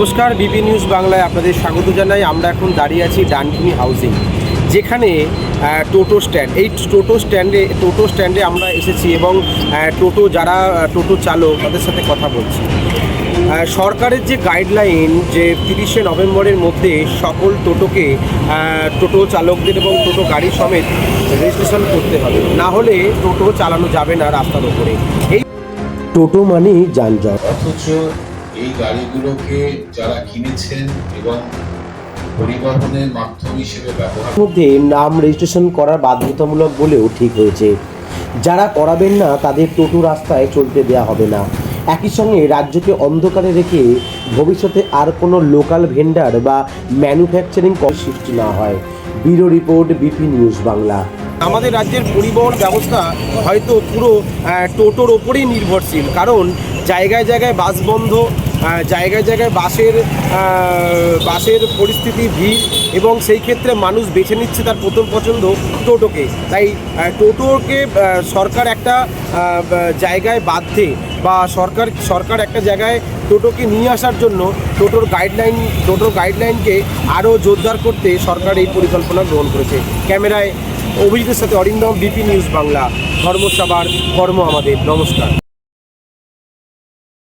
নমস্কার, BP news বাংলায় আপনাদের স্বাগত জানাই। আমরা এখন দাঁড়িয়ে আছি ডানকুনি হাউজিং যেখানে টোটো স্ট্যান্ড। এই টোটো স্ট্যান্ডে টোটো স্ট্যান্ডে আমরা এসেছি এবং টোটো যারা টোটো চালক, তাদের সাথে কথা বলছি। সরকারের যে গাইডলাইন যে তিরিশে নভেম্বরের মধ্যে সকল টোটোকে টোটো চালকদের এবং টোটো গাড়ি সমেত রেজিস্ট্রেশন করতে হবে। না হলে টোটো চালানো যাবে না রাস্তার উপরে। এই টোটো মানেই যানজট। অথচ এই গাড়িগুলোকে যারা কিনেছেন এবং পরিবহনের মাধ্যম হিসেবে ব্যবহার মধ্যে নাম রেজিস্ট্রেশন করার বাধ্যতামূলক বলেও ঠিক হয়েছে। যারা করাবেন না তাদের টোটো রাস্তায় চলতে দেওয়া হবে না। একই সঙ্গে রাজ্যকে অন্ধকারে রেখে ভবিষ্যতে আর কোনো লোকাল ভেন্ডার বা ম্যানুফ্যাকচারিং সৃষ্টি না হয়। Bureau report BP news Bangla. আমাদের রাজ্যের পরিবহন ব্যবস্থা হয়তো পুরো টোটোর ওপরেই নির্ভরশীল। কারণ জায়গায় জায়গায় বাস বন্ধ জায়গায় জায়গায় বাসের বাসের পরিস্থিতি, ভিড় এবং সেই ক্ষেত্রে মানুষ বেছে নিচ্ছে তার প্রথম পছন্দ টোটোকে। তাই টোটোকে সরকার একটা জায়গায় বাধ্যে বা সরকার সরকার একটা জায়গায় টোটোকে নিয়ে আসার জন্য টোটোর গাইডলাইন টোটোর গাইডলাইনকে আরও জোরদার করতে সরকার এই পরিকল্পনা গ্রহণ করেছে। ক্যামেরায় অভিজিতের সাথে অরিন্দম, বিপি নিউজ বাংলা। ধর্মসভার কর্ম আমাদের। নমস্কার।